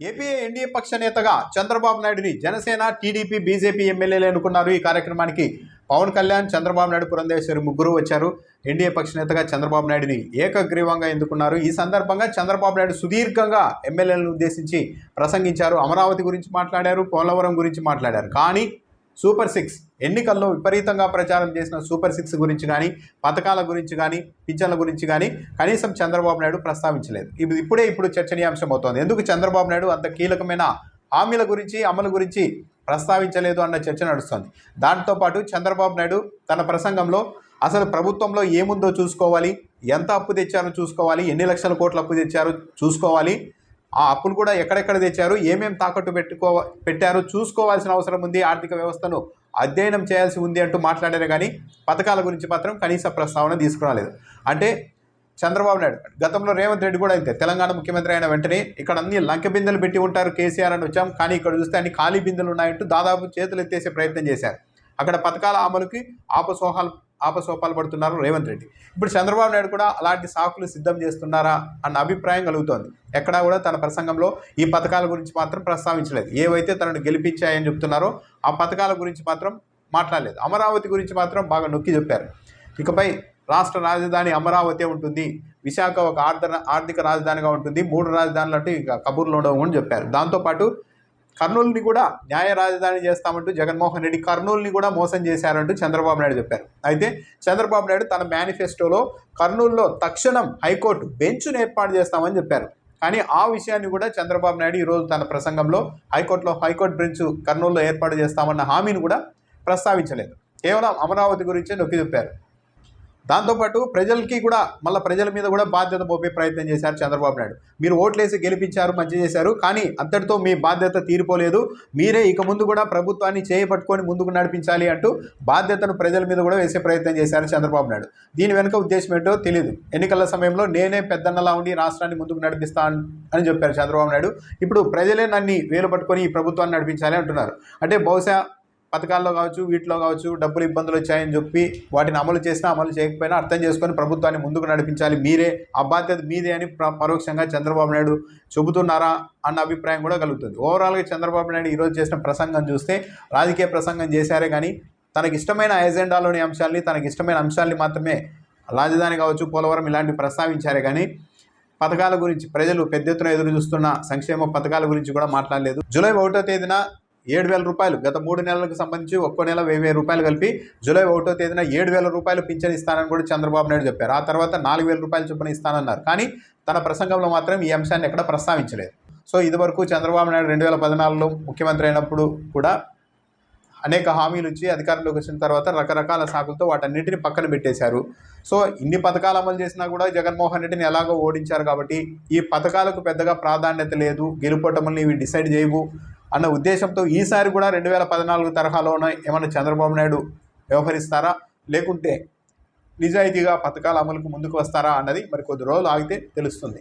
APA NDA పక్ష నేతగా చంద్రబాబు నాయుడిని జనసేన టీడీపీ బీజేపీ ఎమ్మెల్యేలు ఎన్నుకున్నారు. ఈ కార్యక్రమానికి పవన్ కళ్యాణ్ చంద్రబాబు నాయుడు పురంధేశ్వరి ముగ్గురు వచ్చారు. ఎన్డీఏ పక్ష నేతగా చంద్రబాబు నాయుడిని ఏకగ్రీవంగా ఎందుకున్నారు ఈ సందర్భంగా చంద్రబాబు నాయుడు సుదీర్ఘంగా ఎమ్మెల్యేలను ఉద్దేశించి ప్రసంగించారు. అమరావతి గురించి మాట్లాడారు పోలవరం గురించి మాట్లాడారు. కానీ సూపర్ సిక్స్ ఎన్నికల్లో విపరీతంగా ప్రచారం చేసిన సూపర్ సిక్స్ గురించి కానీ పథకాల గురించి కానీ పింఛన్ల గురించి కానీ కనీసం చంద్రబాబు నాయుడు ప్రస్తావించలేదు. ఇది ఇప్పుడే ఇప్పుడు చర్చనీయాంశం అవుతోంది ఎందుకు చంద్రబాబు నాయుడు అంత కీలకమైన హామీల గురించి అమలు గురించి ప్రస్తావించలేదు అన్న చర్చ నడుస్తుంది. దాంతోపాటు చంద్రబాబు నాయుడు తన ప్రసంగంలో అసలు ప్రభుత్వంలో ఏముందో చూసుకోవాలి ఎంత అప్పు తెచ్చారో చూసుకోవాలి ఎన్ని లక్షల కోట్ల అప్పు తెచ్చారో చూసుకోవాలి ఆ అప్పులు కూడా ఎక్కడెక్కడ తెచ్చారు? ఏమేమి తాకట్టు పెట్టుకో పెట్టారు? చూసుకోవాల్సిన అవసరం ఉంది. ఆర్థిక వ్యవస్థను అధ్యయనం చేయాల్సి ఉంది అంటూ మాట్లాడారు కానీ పథకాల గురించి మాత్రం కనీస ప్రస్తావన తీసుకురాలేదు. అంటే చంద్రబాబు నాయుడు గతంలో రేవంత్ రెడ్డి కూడా అంతే తెలంగాణ ముఖ్యమంత్రి అయిన వెంటనే ఇక్కడ అన్ని లంక బిందెలు పెట్టి ఉంటారు కేసీఆర్ అని వచ్చాం. కానీ ఇక్కడ చూస్తే అన్ని ఖాళీ బిందెలు ఉన్నాయంటూ దాదాపు చేతులు ఎత్తేసే ప్రయత్నం చేశారు. అక్కడ పథకాల అమలుకి ఆపసోహాలు ఆపసోపాలు పడుతున్నారు రేవంత్ రెడ్డి. ఇప్పుడు చంద్రబాబు నాయుడు కూడా అలాంటి సాకులు సిద్ధం చేస్తున్నారా అన్న అభిప్రాయం కలుగుతోంది. ఎక్కడా కూడా తన ప్రసంగంలో ఈ పథకాల గురించి మాత్రం ప్రస్తావించలేదు. ఏవైతే తనను గెలిపించాయని చెప్తున్నారో ఆ పథకాల గురించి మాత్రం మాట్లాడలేదు. అమరావతి గురించి మాత్రం బాగా నొక్కి చెప్పారు. ఇకపై రాష్ట్ర రాజధాని అమరావతి ఉంటుంది. విశాఖ ఒక ఆర్థ ఆర్థిక రాజధానిగా ఉంటుంది. మూడు రాజధానులు అంటే ఇక కబూర్లో ఉండవు అని చెప్పారు. దాంతోపాటు కర్నూలుని కూడా న్యాయ రాజధాని చేస్తామంటూ జగన్మోహన్ రెడ్డి కర్నూలుని కూడా మోసం చేశారంటూ చంద్రబాబు నాయుడు చెప్పారు. అయితే చంద్రబాబు నాయుడు తన మేనిఫెస్టోలో కర్నూలులో తక్షణం హైకోర్టు బెంచ్ను ఏర్పాటు చేస్తామని చెప్పారు. కానీ ఆ విషయాన్ని కూడా చంద్రబాబు నాయుడు ఈరోజు తన ప్రసంగంలో హైకోర్టులో హైకోర్టు బెంచ్ కర్నూలులో ఏర్పాటు చేస్తామన్న హామీని కూడా ప్రస్తావించలేదు. కేవలం అమరావతి గురించే నొక్కి చెప్పారు. దాంతోపాటు ప్రజలకి కూడా మళ్ళీ ప్రజల మీద కూడా బాధ్యత మోపే ప్రయత్నం చేశారు చంద్రబాబు నాయుడు. మీరు ఓట్లేసి గెలిపించారు మంచి చేశారు కానీ అంతటితో మీ బాధ్యత తీరిపోలేదు. మీరే ఇక ముందు కూడా ప్రభుత్వాన్ని చేయబట్టుకొని ముందుకు నడిపించాలి అంటూ బాధ్యతను ప్రజల మీద కూడా వేసే ప్రయత్నం చేశారు చంద్రబాబు నాయుడు. దీని వెనుక ఉద్దేశం ఏంటో తెలియదు ఎన్నికల సమయంలో నేనే పెద్దన్నలా ఉండి రాష్ట్రాన్ని ముందుకు నడిపిస్తాను అని చెప్పారు చంద్రబాబు నాయుడు. ఇప్పుడు ప్రజలే నన్ను వేలు పట్టుకొని ఈ ప్రభుత్వాన్ని నడిపించాలి అంటున్నారు. అంటే బహుశా పథకాల్లో కావచ్చు వీటిలో కావచ్చు డబ్బులు ఇబ్బందులు వచ్చాయని చెప్పి వాటిని అమలు చేసినా అమలు చేయకపోయినా అర్థం చేసుకొని ప్రభుత్వాన్ని ముందుకు నడిపించాలి. మీరే ఆ బాధ్యత మీదే అని పరోక్షంగా చంద్రబాబు నాయుడు చెబుతున్నారా అన్న అభిప్రాయం కూడా కలుగుతుంది. ఓవరాల్గా చంద్రబాబు నాయుడు ఈరోజు చేసిన ప్రసంగం చూస్తే రాజకీయ ప్రసంగం చేశారే కానీ తనకి ఇష్టమైన ఎజెండాలోని అంశాల్ని తనకి ఇష్టమైన అంశాల్ని మాత్రమే రాజధాని కావచ్చు పోలవరం ఇలాంటివి ప్రస్తావించారే కానీ పథకాల గురించి ప్రజలు పెద్ద ఎత్తున ఎదురు చూస్తున్న సంక్షేమ పథకాల గురించి కూడా మాట్లాడలేదు. జూలై ఒకటో తేదీన ఏడు వేల రూపాయలు. గత మూడు నెలలకు సంబంధించి ఒక్కో నెల వెయ్యి వెయ్యి రూపాయలు కలిపి జూలై ఒకటో తేదీన ఏడు వేల రూపాయలు పింఛన్ ఇస్తానని కూడా చంద్రబాబు నాయుడు చెప్పారు. ఆ తర్వాత నాలుగు వేల రూపాయలు చొప్పున ఇస్తానన్నారు. కానీ తన ప్రసంగంలో మాత్రం ఈ అంశాన్ని ఎక్కడ ప్రస్తావించలేదు. సో ఇదివరకు చంద్రబాబు నాయుడు రెండు వేల పద్నాలుగులో ముఖ్యమంత్రి అయినప్పుడు కూడా అనేక హామీలు ఇచ్చి అధికారంలోకి వచ్చిన తర్వాత రకరకాల సాకులతో వాటన్నిటిని పక్కన పెట్టేశారు. సో ఇన్ని పథకాలు అమలు చేసినా కూడా జగన్మోహన్ రెడ్డిని ఎలాగో ఓడించారు కాబట్టి ఈ పథకాలకు పెద్దగా ప్రాధాన్యత లేదు. గెలుపోటములను ఇవి డిసైడ్ చేయవు. అన్న ఉద్దేశంతో ఈసారి కూడా రెండు వేల పద్నాలుగు తరహాలోనే ఏమైనా చంద్రబాబు నాయుడు వ్యవహరిస్తారా? లేకుంటే నిజాయితీగా పథకాల అమలుకు ముందుకు వస్తారా అన్నది మరి కొద్ది రోజులు ఆగితే తెలుస్తుంది.